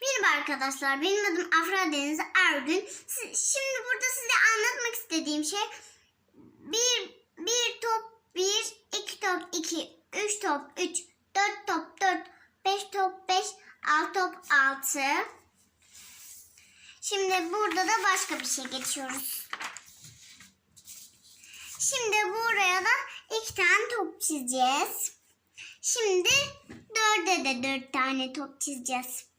Merhaba arkadaşlar. Benim adım Afra Deniz Ergün. Şimdi burada size anlatmak istediğim şey bir, bir top bir, iki top iki, üç top üç, dört top dört, beş top beş, altı top altı. Şimdi burada da başka bir şey geçiyoruz. Şimdi buraya da iki tane top çizeceğiz. Şimdi dörde de dört tane top çizeceğiz.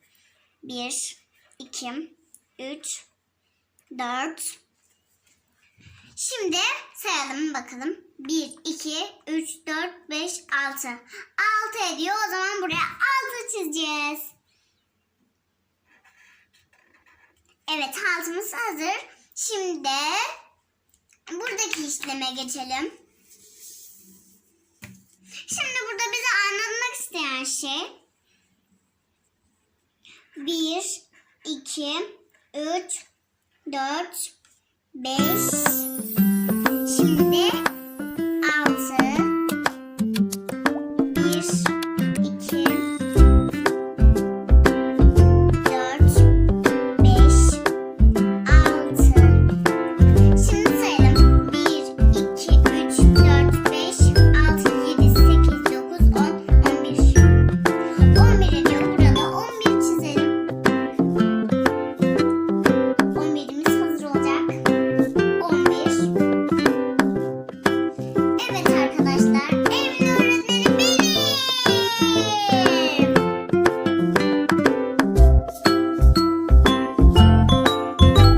Bir, iki, üç, dört. Şimdi sayalım bakalım. Bir, iki, üç, dört, beş, altı. Altı ediyor. O zaman buraya altı çizeceğiz. Evet altımız hazır. Şimdi buradaki işleme geçelim. Şimdi burada bize anlatmak isteyen şey 1, 2, 3, 4, 5, şimdi 6, 1,